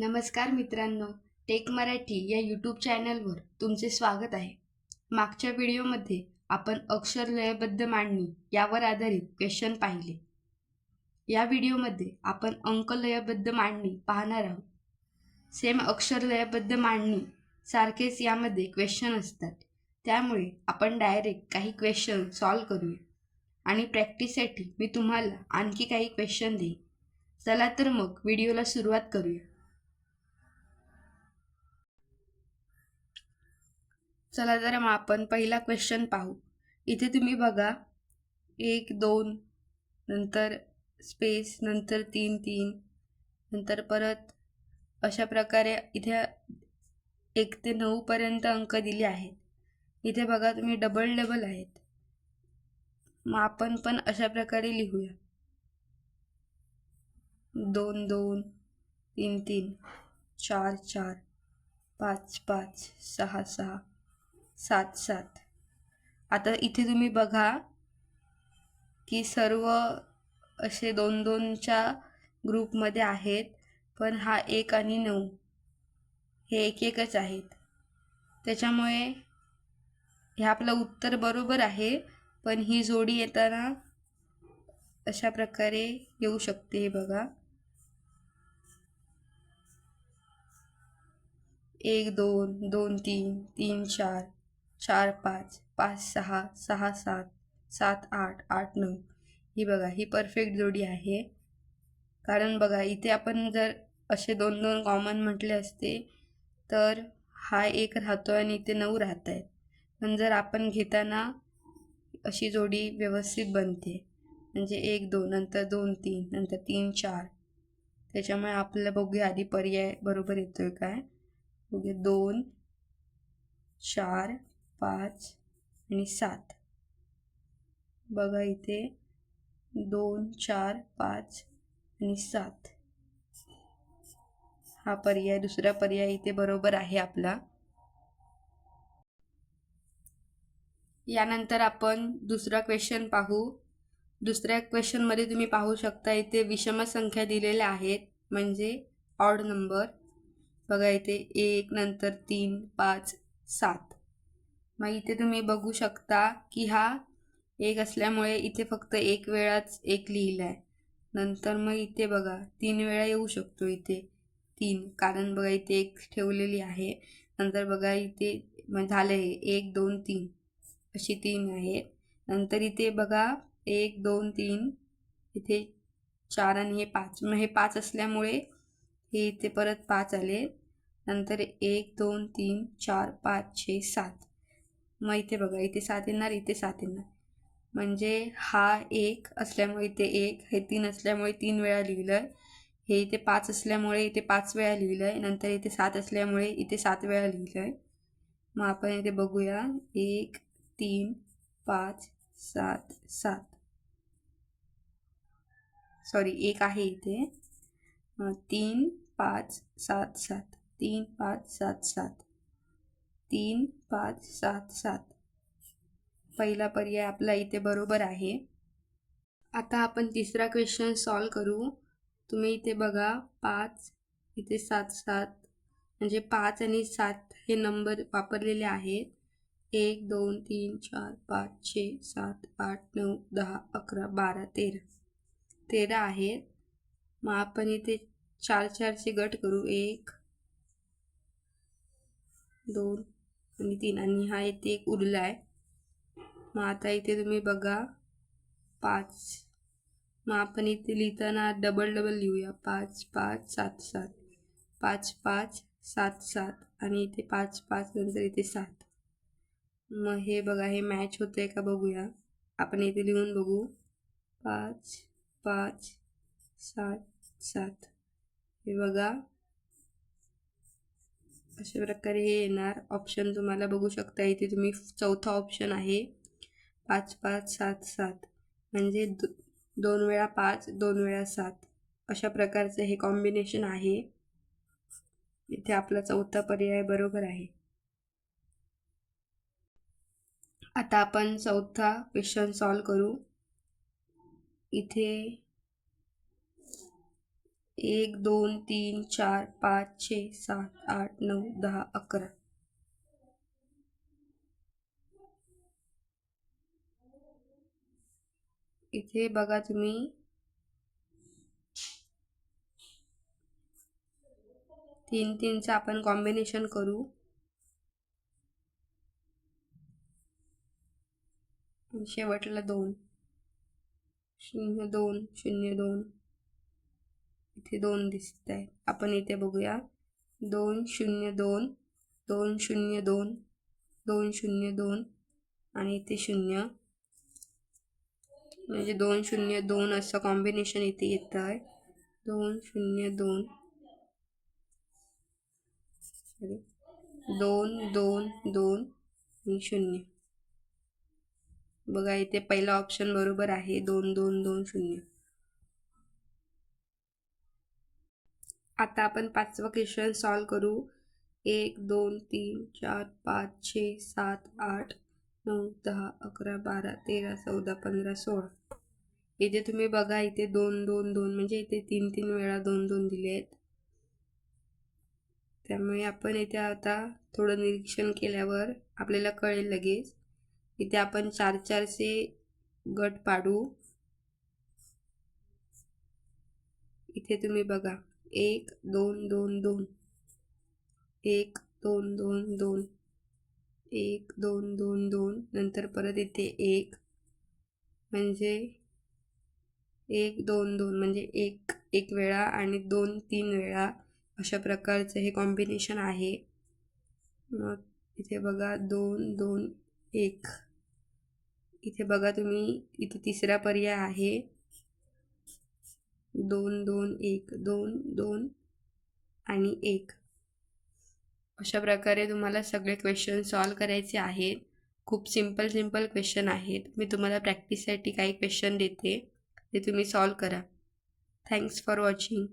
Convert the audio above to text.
नमस्कार मित्रांनो टेक मराठी या यूट्यूब चॅनलवर तुमचे स्वागत आहे. मागच्या व्हिडिओमध्ये आपण अक्षर लयबद्ध मांडणी यावर आधारित क्वेश्चन पाहिले. या व्हिडिओमध्ये आपण अंक लयबद्ध मांडणी पाहणार आहोत. सेम अक्षर लयबद्ध मांडणी सारखेच यामध्ये क्वेश्चन असतात. त्यामुळे आपण डायरेक्ट काही क्वेश्चन सॉल्व करूया. आणि प्रॅक्टिससाठी मी तुम्हाला आणखी काही क्वेश्चन देईन. चला तर मग व्हिडिओला सुरुवात करूया. चला तर मग आपण पहिला क्वेश्चन पाहू. इथे तुम्ही बघा. एक दोन नंतर स्पेस नंतर तीन तीन नंतर परत. अशा प्रकारे इथे एक ते नऊपर्यंत अंक दिले आहेत. इथे बघा तुम्ही डबल डबल आहेत. मग आपण पण अशा प्रकारे लिहूया. दोन दोन तीन तीन चार चार पाच पाच सहा सहा सात सात. आता इथे तुम्ही बघा की सर्व असे दोन दोनच्या ग्रुपमध्ये आहेत पण हा एक आणि नऊ हे एक एकच आहेत. त्याच्यामुळे हे आपलं उत्तर बरोबर आहे पण ही जोडी येताना अशा प्रकारे येऊ शकते हे बघा. एक दोन दोन तीन तीन चार चार पाच पाच सहा सहा सात सात आठ आठ नऊ. ही बघा ही परफेक्ट जोडी आहे. कारण बघा इथे आपण जर असे दोन दोन कॉमन म्हटले असते तर हा एक राहतो आणि इथे नऊ राहत आहेत पण जर आपण घेताना अशी जोडी व्यवस्थित बनते. म्हणजे एक दोन नंतर दोन तीन नंतर तीन चार. त्याच्यामुळे आपल्याला बघूया आधी पर्याय बरोबर येतोय काय? बघूया दोन चार पाच आणि सात. बघा इथे दोन चार पाच आणि सात. हा पर्याय दुसरा पर्याय इथे बरोबर आहे आपला. यानंतर आपण दुसरा क्वेश्चन पाहू. दुसऱ्या क्वेश्चनमध्ये तुम्ही पाहू शकता इथे विषम संख्या दिलेल्या आहेत म्हणजे ऑड नंबर बघा इथे एक नंतर तीन पाच सात. मग इथे तुम्ही बघू शकता की हा एक असल्यामुळे इथे फक्त एक वेळाच एक लिहिलं आहे नंतर मग इथे बघा तीन वेळा येऊ शकतो इथे. तीन कारण बघा इथे एक ठेवलेली आहे. नंतर बघा इथे मग झालं आहे एक दोन तीन. अशी तीन आहे. नंतर इथे बघा एक दोन तीन. इथे चार आणि हे पाच. मग हे पाच असल्यामुळे हे इथे परत पाच आले. नंतर एक दोन तीन चार पाच छे सात. मग इथे बघा इथे सात येणार इथे सात येणार. म्हणजे हा एक असल्यामुळे इथे एक हे तीन असल्यामुळे तीन वेळा लिहिलं आहे हे इथे पाच असल्यामुळे इथे पाच वेळा लिहिलं आहे नंतर इथे सात असल्यामुळे इथे सात वेळा लिहिलं आहे मग आपण इथे बघूया. एक तीन पाच सात सात. सॉरी एक आहे इथे. तीन पाच सात सात. तीन पाच सात सात. तीन पाच सात सात. पहिला पर्याय आपला इथे बरोबर आहे. आता आपण तिसरा क्वेश्चन सॉल्व करू. तुम्ही इथे बघा पाच इथे सात सात. म्हणजे पाच आणि सात हे नंबर वापरलेले आहेत. एक दोन तीन चार पाच छे सात आठ नऊ दहा अकरा बारा तेरा. तेरा आहेत मग आपण इथे चार चारचे गट करू. एक दोन आणि तीन. आणि हा इथे एक उरला आहे. मग आता इथे तुम्ही बघा. पाच. मग आपण इथे लिहिताना डबल डबल लिहूया. पाच पाच सात सात. पाच पाच सात सात. आणि इथे पाच पाच नंतर इथे सात. मग हे बघा हे मॅच होतं आहे का बघूया. आपण इथे लिहून बघू. पाच पाच सात सात. हे बघा. अशा प्रकारे हे येणार. ऑप्शन तुम्हाला बघू शकता इथे तुम्ही चौथा ऑप्शन आहे. पाच पाच सात सात. म्हणजे दो दोन वेळा पाच दोन वेळा सात. अशा प्रकारचं हे कॉम्बिनेशन आहे. इथे आपला चौथा पर्याय बरोबर आहे. आता आपण चौथा क्वेश्चन सॉल्व करू. इथे एक दोन तीन चार पाच छे सात आठ नऊ दहा अकरा. इथे बघा तुम्ही. तीन तीनचं आपण कॉम्बिनेशन करू. शेवटला दोन. शून्य दोन शून्य दोन. इथे दोन दिसत आहे आपण इथे बघूया. दोन शून्य दोन दोन शून्य दोन दोन शून्य दोन आणि इथे शून्य. म्हणजे दोन शून्य दोन असं कॉम्बिनेशन इथे येतं आहे दोन शून्य दोन. सॉरी दोन दोन दोन आणि शून्य. बघा इथे पहिला ऑप्शन बरोबर आहे. दोन दोन दोन शून्य. आता आपण पाचवा क्वेश्चन सॉल्व करू. एक दोन तीन चार पाच छे सात आठ नऊ दहा अकरा बारा तेरा चौदा पंधरा सोळा. इथे तुम्ही बघा इथे दोन दोन दोन म्हणजे इथे तीन तीन वेळा दोन दोन दिले आहेत. त्यामुळे आपण इथे आता थोडं निरीक्षण केल्यावर आपल्याला कळेल लगेच. इथे आपण चार चारचे गट पाडू. इथे तुम्ही बघा. एक दोन दोन दोन. एक दोन दोन दोन. एक दोन दोन दोन. नंतर परत येते एक. म्हणजे एक दोन दोन. म्हणजे एक एक वेळा आणि दोन तीन वेळा अशा प्रकारचं हे कॉम्बिनेशन आहे. मग इथे बघा दोन दोन एक. इथे बघा तुम्ही इथे तिसरा पर्याय आहे. दोन दोन एक दोन दोन आणि एक. अशा प्रकारे तुम्हाला सगळे क्वेश्चन सॉल्व करायचे आहेत. खूप सिंपल सिंपल क्वेश्चन आहेत. मी तुम्हाला प्रॅक्टिससाठी काही क्वेश्चन देते. ते तुम्ही सॉल्व करा. Thanks for watching